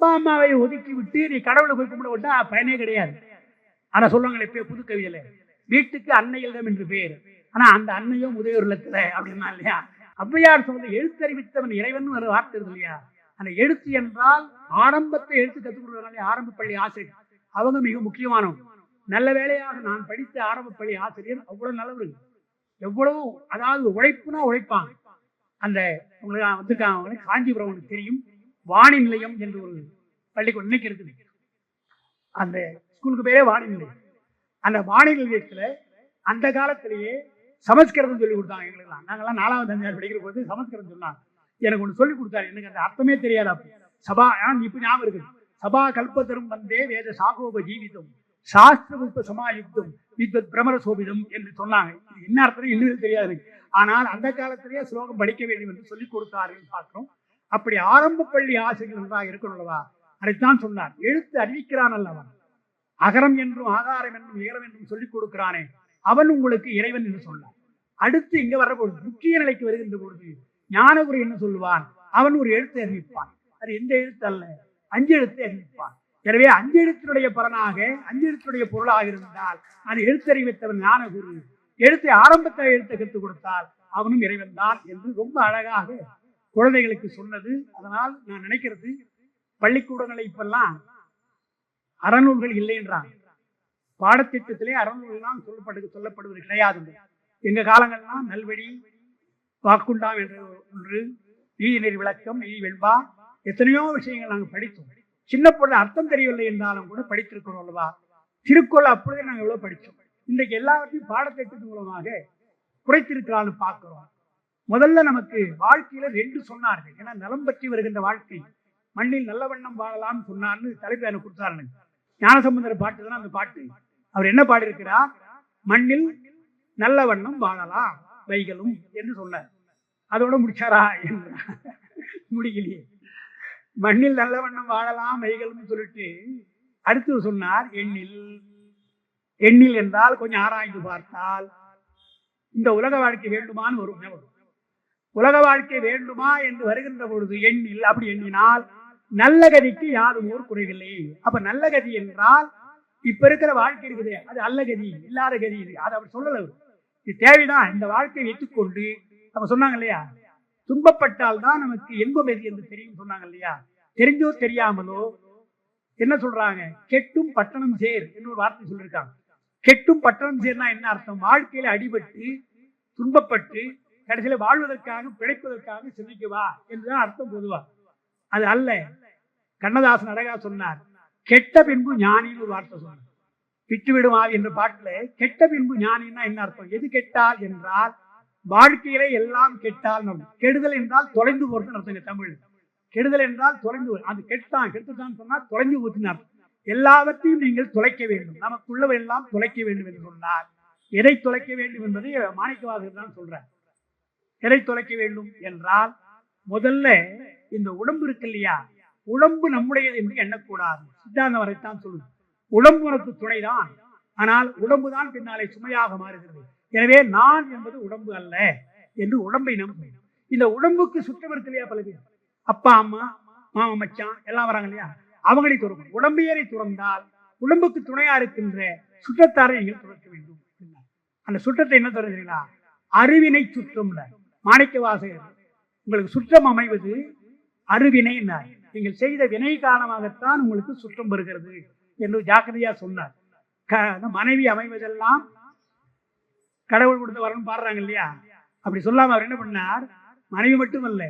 அப்பா அம்மாவை ஒதுக்கி விட்டு நீ கடவுளை போய் கும்பிட விட்டா பயனே கிடையாது. ஆனா சொல்லுவாங்களே இப்போ புது கவிதையில வீட்டுக்கு அன்னை இல்லம் என்று பேர். ஆனா அந்த அன்னையும் உதவியொரு இல்லத்துல அப்படின்னா இல்லையா? அவ்வையார் சொன்னது எழுத்தறிவித்தவன் இறைவன் ஒரு வார்த்தை இருக்கு இல்லையா? அந்த எழுத்து என்றால் ஆரம்பத்தை எழுத்து கற்றுக் கொடுக்கறதுனால ஆரம்ப பள்ளி ஆசிரியர். அவங்க மிக முக்கியமானவங்க. நல்ல வேளையாக நான் படித்த ஆரம்ப பள்ளி ஆசிரியர் அவ்வளவு நல்லவர். எவ்வளவு அதாவது உழைப்புனா உழைப்பாங்க அந்த உங்களுக்கு வந்திருக்காங்க காஞ்சிபுரம் தெரியும். வாணி நிலையம் என்று ஒரு பள்ளிக்கூடம் இன்னைக்கு இருக்குது. அந்த ஸ்கூலுக்கு பேரே வானிலை. அந்த வானிலை நிலையத்தில் அந்த காலத்திலேயே சமஸ்கிருதம் சொல்லி கொடுத்தாங்க எங்களுக்குலாம் நாங்கெல்லாம் நாலாவது அஞ்சாவது படிக்கிற போது சமஸ்கிருதம் சொன்னாங்க. எனக்கு ஒன்று சொல்லி கொடுத்தாரு. எனக்கு அந்த அர்த்தமே தெரியாது சபா ஆனா இப்ப ஞாபகம் இருக்குது சபா கல்பத்தரும் வந்தே வேத சாகோப ஜீவிதம். சாஸ்திர புஷ்ப சமாயுக்தம். வித்வத் பிரமர சோபிதம் என்று சொன்னாங்க. இது என்ன அர்த்தம் இன்னும் தெரியாது ஆனால் அந்த காலத்திலேயே ஸ்லோகம் படிக்க வேண்டும் என்று சொல்லிக் கொடுத்தார்கள் பார்க்கிறோம். அப்படி ஆரம்ப பள்ளி ஆசிரியர் நன்றாக இருக்கணும் அதைத்தான் சொன்னார். எழுத்து அறிவிக்கிறான் அல்லவன் அகரம் என்றும் ஆகாரம் என்றும் இகரம் என்றும் சொல்லிக் கொடுக்கிறானே. அவன் உங்களுக்கு இறைவன் என்று சொன்னான். அடுத்து இங்க வர்ற முக்கிய நிலைக்கு வருகின்ற பொழுது ஞானகுரு என்ன சொல்லுவான் அவன் ஒரு எழுத்தை அறிவிப்பான். அது எந்த எழுத்து அல்ல? அஞ்சு எழுத்தை அறிவிப்பான். எனவே அஞ்சு எழுத்தினுடைய பலனாக அஞ்சு எழுத்துடைய பொருளாக இருந்தால் அது எழுத்தறிவித்தவன் ஞானகுரு. எழுத்தை ஆரம்பத்தை எழுத்தை கற்றுக் கொடுத்தால் அவனும் இறைவன் தான் என்று ரொம்ப அழகாக குழந்தைகளுக்கு சொன்னது. அதனால் நான் நினைக்கிறது பள்ளிக்கூடங்களை இப்பெல்லாம் அறநூல்கள் இல்லை என்றாங்க பாடத்திட்டத்திலே அறநூல்லாம் சொல்லப்படு சொல்லப்படுவது கிடையாது. எங்க காலங்கள்லாம் நல்வழி வாக்குண்டாம் என்ற ஒன்று நீதிநெறி விளக்கம் நீதி வெண்பா எத்தனையோ விஷயங்கள் நாங்கள் படித்தோம். சின்ன பொண்ணு அர்த்தம் தெரியவில்லை என்றாலும் கூட படித்திருக்கிறோம் அல்லவா? திருக்குறள் அப்பொழுதே நாங்கள் எவ்வளோ படித்தோம். இன்றைக்கு எல்லாவற்றையும் பாடத்திட்டத்தின் மூலமாக குறைத்திருக்கிறான்னு பார்க்கிறோம். முதல்ல நமக்கு வாழ்க்கையில ரெண்டு சொன்னார்கள். ஏன்னா நலம் பற்றி வருகின்ற வாழ்க்கை மண்ணில் நல்ல வண்ணம் வாழலாம்னு சொன்னார்னு தலைப்பு எனக்கு கொடுத்தாரு ஞானசம்பந்தர் பாட்டு தான் அந்த பாட்டு. அவர் என்ன பாடியிருக்கிறார்? மண்ணில் நல்ல வண்ணம் வாழலாம் வைகளும் என்று சொன்னார். அதோட முடிச்சாரா முடியலையே மண்ணில் நல்ல வண்ணம் வாழலாம் வைகளும் சொல்லிட்டு அடுத்து சொன்னார் எண்ணில். எண்ணில் என்றால் கொஞ்சம் ஆராய்ந்து பார்த்தால் இந்த உலக வாழ்க்கை வேண்டுமான்னு வரும். உலக வாழ்க்கை வேண்டுமா என்று வருகின்ற பொழுது எண்ணில் அப்படி எண்ணினால் நல்ல கதிக்கு யாரும் ஊர் குறைவில்லை. அப்ப நல்ல கதி என்றால் இப்ப இருக்கிற வாழ்க்கை இருக்குது. அது அல்ல கதி இல்லாத கதி இது. அது அவர் சொல்லல இது தேவைதான். இந்த வாழ்க்கையை வைத்துக்கொண்டு நம்ம சொன்னாங்க இல்லையா? துன்பப்பட்டால் தான் நமக்கு இன்பம் எது என்று தெரியும் சொன்னாங்க இல்லையா? தெரிஞ்சோ தெரியாமலோ என்ன சொல்றாங்க? கெட்டும் பட்டணம் சேர் என்று ஒரு வார்த்தை சொல்லியிருக்காங்க. கெட்டும் பட்டணம் சேர்னா என்ன அர்த்தம்? வாழ்க்கையில அடிபட்டு துன்பப்பட்டு கடைசியில வாழ்வதற்காக பிழைப்பதற்காக சிந்திக்குவா? என்றுதான் அர்த்தம் பொதுவா. அது அல்ல. கண்ணதாசன் அழகா சொன்னார் கெட்ட பின்பு ஞானின்னு ஒரு வார்த்தை சொன்னார். விட்டு விடுமா என்ற பாட்டுல கெட்ட பின்பு ஞானின்னா என்ன அர்த்தம்? எது கெட்டால் என்றால் வாழ்க்கையில எல்லாம் கெட்டால் கெடுதல் என்றால் தொலைந்து போறதுன்னு அர்த்தங்க தமிழ். கெடுதல் என்றால் தொலைந்து அது கெட்டான் கெட்டுதான் சொன்னா தொலைந்து போச்சுன்னு அர்த்தம். எல்லாவற்றையும் நீங்கள் தொலைக்க வேண்டும். நமக்குள்ளவை எல்லாம் தொலைக்க வேண்டும் என்று சொன்னார். எதை தொலைக்க வேண்டும் என்பதை மாணிக்கவாசகர் தான் சொல்றார். எதை தொலைக்க வேண்டும் என்றால் முதல்ல இந்த உடம்பு இருக்கு இல்லையா? உடம்பு நம்முடையது என்று எண்ணக்கூடாது. சித்தாந்தம் வரைத்தான் சொல்லுது. உடம்பு உனக்கு துணைதான். ஆனால் உடம்பு தான் பின்னாலே சுமையாக மாறுகிறது. எனவே நான் என்பது உடம்பு அல்ல என்று உடம்பை நம்பு. இந்த உடம்புக்கு சுற்றம் இருக்கு இல்லையா பல பேர்? அப்பா அம்மா மாமா மச்சான் எல்லாம் வராங்க இல்லையா? அவங்களை துறக்கும். உடம்பியரை துறந்தால் உடம்புக்கு துணையா இருக்கின்ற சுற்றத்தாரை நீங்கள் துறக்க வேண்டும் அந்த சுற்றத்தை என்ன துறந்தீங்களா அறிவினை சுற்றம்ல. மாணிக்க வாசகர் உங்களுக்கு சுற்றம் அமைவது அருவினை நீங்கள் செய்த வினை காரணமாகத்தான் உங்களுக்கு சுற்றம் வருகிறது என்று ஜாக்கிரதையா சொன்னார். மனைவி அமைவதெல்லாம் கடவுள் கொடுத்த வரணும் பாடுறாங்க இல்லையா? அப்படி சொல்லாம அவர் என்ன பண்ணார்? மனைவி மட்டுமல்ல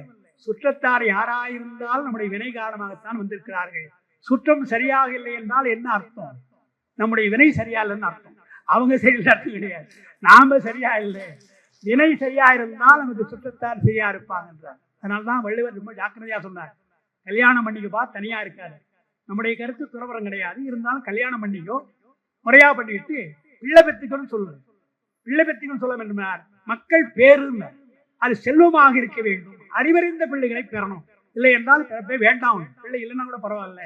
சுற்றத்தார் யாராயிருந்தால் நம்முடைய வினை காரணமாகத்தான் வந்திருக்கிறார்கள். சுற்றம் சரியாக இல்லை என்றால் என்ன அர்த்தம்? நம்முடைய வினை சரியா இல்லைன்னு அர்த்தம். அவங்க சரியில்லை அர்த்தம் கிடையாது. நாம சரியா இல்லை. வினை சரியா இருந்தால் நமக்கு சுற்றத்தார் சரியா இருப்பாங்க அதனால தான் வள்ளுவர் ரொம்ப ஜாக்கிரதையா சொன்னார். கல்யாணம் பண்ணிக்கப்பா தனியா இருக்காது நம்முடைய கருத்து துறவரம் கிடையாது. இருந்தாலும் கல்யாணம் பண்ணிக்கோ. முறையா பண்ணிக்கிட்டு பிள்ளை பெற்றுக்கணும் சொல்லணும் பிள்ளை பெற்றுக்கணும் சொல்ல வேண்டுமார் மக்கள் பேருன்னு அது செல்வமாக இருக்க வேண்டும். அறிவறிந்த பிள்ளைகளை பெறணும். இல்லை என்றால் பிறப்பே வேண்டாம். பிள்ளை இல்லைன்னா கூட பரவாயில்ல.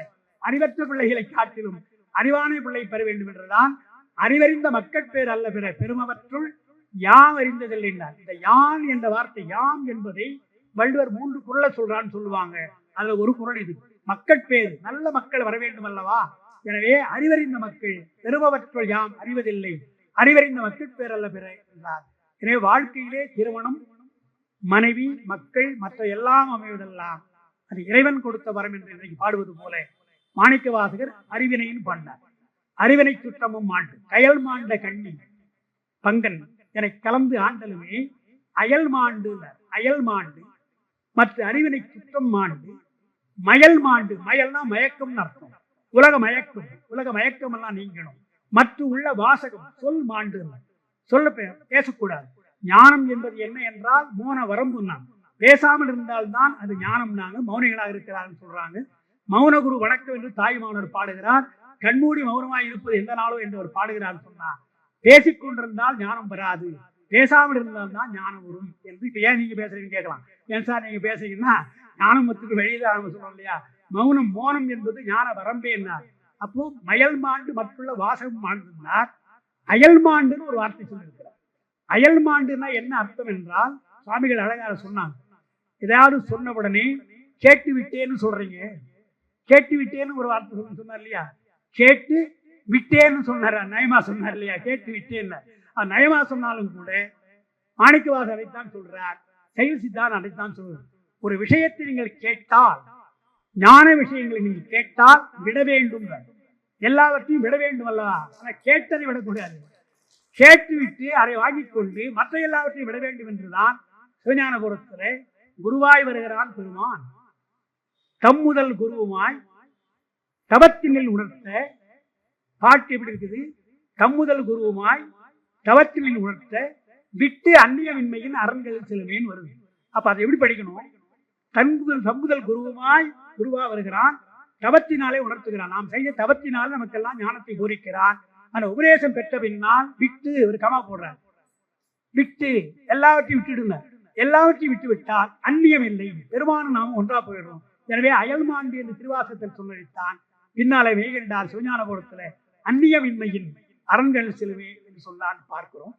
அறிவற்ற பிள்ளைகளை காட்டிலும் அறிவான பிள்ளை பெற வேண்டும் என்றுதான் அறிவறிந்த மக்கள் பேர் அல்ல பிற பெருமவற்றுள் யாம் அறிந்ததில்லை இந்த யான் என்ற வார்த்தை யாம் என்பதை வள்ளுவர் மூன்று குரலை சொல்றான்னு சொல்லுவாங்க. அதுல ஒரு குரல் இது. மக்கட்பேறு நல்ல மக்கள் வர வேண்டும் அல்லவா? எனவே அறிவறிந்த மக்கள் பெறுபவற்றுள் யாம் அறிவதில்லை. அறிவறிந்த மக்கள் பேரல்ல பிற என்றார். எனவே வாழ்க்கையிலே திருமணம் மனைவி மக்கள் மற்ற எல்லாம் அமைவதெல்லாம் அது இறைவன் கொடுத்த வரம் என்று இன்றைக்கு பாடுவது போல மாணிக்க வாசகர் அறிவினையும் பண்ணார் அறிவினை சுற்றமும் மாண்டு கயல் மாண்ட கண்ணி பங்கன் என கலந்து ஆண்டலுமே அயல் மாண்டு அயல் மாண்டு மற்ற அறிவினை சுற்றம் மாண்டு மயல் மாண்டு மயல்னா மயக்கம்னு அர்த்தம். உலக மயக்கம் உலக மயக்கம் எல்லாம் நீங்கணும். மற்ற உள்ள வாசகம் சொல் மாண்டு சொல்ல பேசக்கூடாது. ஞானம் என்பது என்ன என்றால் மோன வரம்பு நான் பேசாமல் இருந்தால்தான் அது ஞானம் நாங்க மௌனிகளாக இருக்கிறார்கள் சொல்றாங்க. மௌன குரு வணக்கம் என்று தாய் தாய்மானவர் பாடுகிறார். கண்மூடி மௌனமாய் இருப்பது எந்த நாளோ என்று அவர் பாடுகிறார் சொன்னார். பேசிக் கொண்டிருந்தால் ஞானம் வராது. பேசாமல் இருந்தால் தான் ஞானம் வரும் என்று இப்ப ஏன் நீங்க பேசுறீங்கன்னு கேட்கலாம். ஏன் சார் நீங்க பேசுறீங்கன்னா ஞானமத்துக்கு வெளியில நம்ம சொல்றோம் இல்லையா? மௌனம் மோனம் என்பது ஞான வரம்பே என்னார். அப்போ மயல் மாண்டு மற்றுள்ள வாசகம் மாண்டுனார் அயல் மாண்டுன்னு ஒரு வார்த்தை சொல்லியிருக்கிறார். அயல் மாண்டுனா என்ன அர்த்தம் என்றால் சுவாமிகள் அழகார சொன்னாங்க. ஏதாவது சொன்ன உடனே கேட்டு விட்டேன்னு சொல்றீங்க. கேட்டு விட்டேன்னு ஒரு வார்த்தை சொல்லி சொன்னார் இல்லையா? கேட்டு விட்டேன்னு சொன்னார்? நயமா சொன்னார் இல்லையா? கேட்டு விட்டேன்னு நயமா சொன்னாலும் கூட மாணிக்கவாச அதைத்தான் சொல்றார். செயல் சித்தான் அதைத்தான் சொல்றார் ஒரு விஷயத்தை நீங்கள் கேட்டால் ஞான விஷயங்களை நீங்கள் கேட்டால் விட வேண்டும். எல்லாவற்றையும் விட வேண்டும் அல்லவா ஆனால் கேட்டதை விடக்கூடாது. கேட்டுவிட்டு அதை வாங்கிக் கொண்டு மற்ற எல்லாவற்றையும் விட வேண்டும் என்றுதான் சிவஞானபுரத்திலே குருவாய் வருகிறான் பெருமான். தம்முதல் குருவுமாய் தவத்தினில் உணர்த்த பாட்டு எப்படி இருக்குது? தம்முதல் குருவுமாய் தவத்தினில் உணர்த்த விட்டு அந்நியமின்மையின் அரண்கள் செல்லுமேன்னு வருது. அப்ப அதை எப்படி படிக்கணும்? தன்புதல் தம்புதல் குருவுமாய் குருவா வருகிறான். தவத்தினாலே உணர்த்துகிறான். நாம் செய்த தவத்தினால் நமக்கெல்லாம் ஞானத்தை போதிக்கிறான் அந்த உபதேசம் பெற்ற பின்னால் விட்டு ஒரு கமா போடுறார். விட்டு எல்லாவற்றையும் விட்டுடுங்க. எல்லாவற்றையும் விட்டு விட்டால் அந்நியம் இல்லை. பெருமானும் நாம் ஒன்றா போயிடுறோம். எனவே அயல்மாண்டி என்று திருவாசத்தில் சொல்லடித்தான். பின்னாலே வேகின்றார் சிவஞானபுரத்தில் அந்நியமின்மையின் அரண்கள் செல்வே என்று சொல்லான்னு பார்க்கிறோம்.